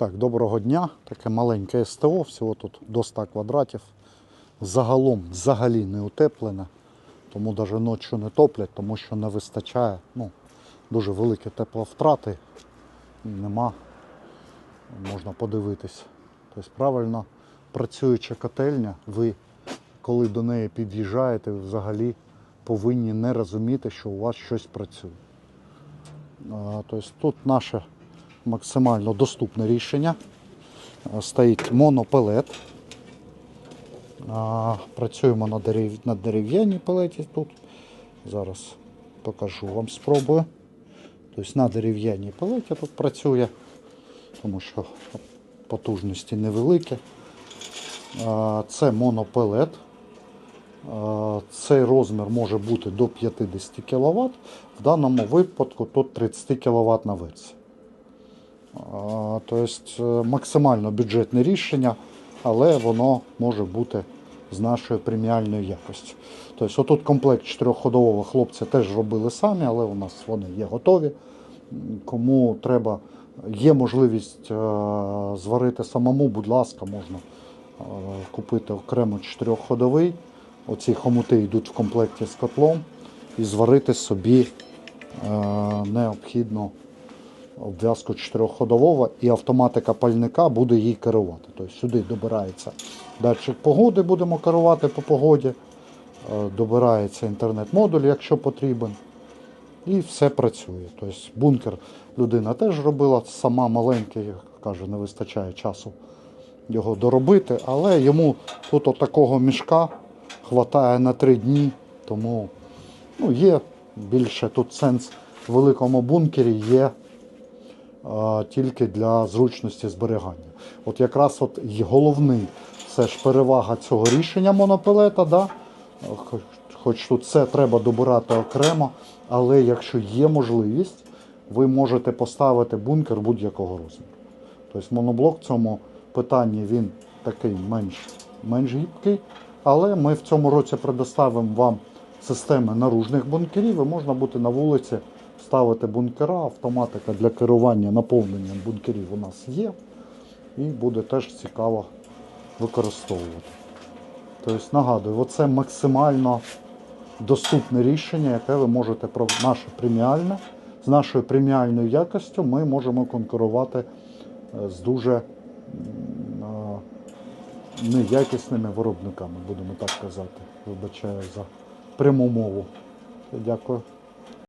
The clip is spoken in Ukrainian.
Так, доброго дня. Таке маленьке СТО, всього тут до 100 квадратів. Загалом взагалі не утеплене, тому навіть ночі не топлять, тому що не вистачає. Ну, дуже великі тепловтрати. Нема. Можна подивитись. Тобто правильно працююча котельня, ви, коли до неї під'їжджаєте, взагалі повинні не розуміти, що у вас щось працює. Тобто тут наше максимально доступне рішення. Стоїть монопелет. Працюємо на, дерев... на дерев'яній пелеті тут. Зараз покажу вам, спробую. Тобто на дерев'яній пелеті тут працює, тому що потужності невеликі. Це монопелет. Цей розмір може бути до 50 кВт. В даному випадку тут 30 кВт на версії. Тобто максимально бюджетне рішення, але воно може бути з нашою преміальною якостю. Тобто отут комплект чотирьохходового хлопці теж робили самі, але у нас вони є готові. Кому треба, є можливість е, зварити самому, будь ласка, можна е, купити окремо чотирьохходовий. Оці хомути йдуть в комплекті з котлом і зварити собі необхідно обв'язку чотирьохходового і автоматика пальника буде їй керувати. Тобто сюди добирається датчик погоди, будемо керувати по погоді, е, добирається інтернет-модуль, якщо потрібен. І все працює. Тобто бункер людина теж робила, сама маленький, каже, не вистачає часу його доробити, але йому тут от такого мішка хватає на три дні, тому ну, є більше тут сенс в великому бункері є тільки для зручності зберігання. От якраз от головний все ж перевага цього рішення монопелета, да? хоч, тут все треба добирати окремо, але якщо є можливість, ви можете поставити бункер будь-якого розміру. Тобто моноблок в цьому питанні він такий менш, менш гібкий, але ми в цьому році предоставимо вам системи наружних бункерів і можна буде на вулиці ставити бункера, автоматика для керування наповненням бункерів у нас є. І буде теж цікаво використовувати. Тобто, нагадую, оце максимально доступне рішення, яке ви можете наше преміальне. З нашою преміальною якостю ми можемо конкурувати е, з дуже неякісними виробниками, будемо так казати. Вибачаю за пряму мову. Дякую.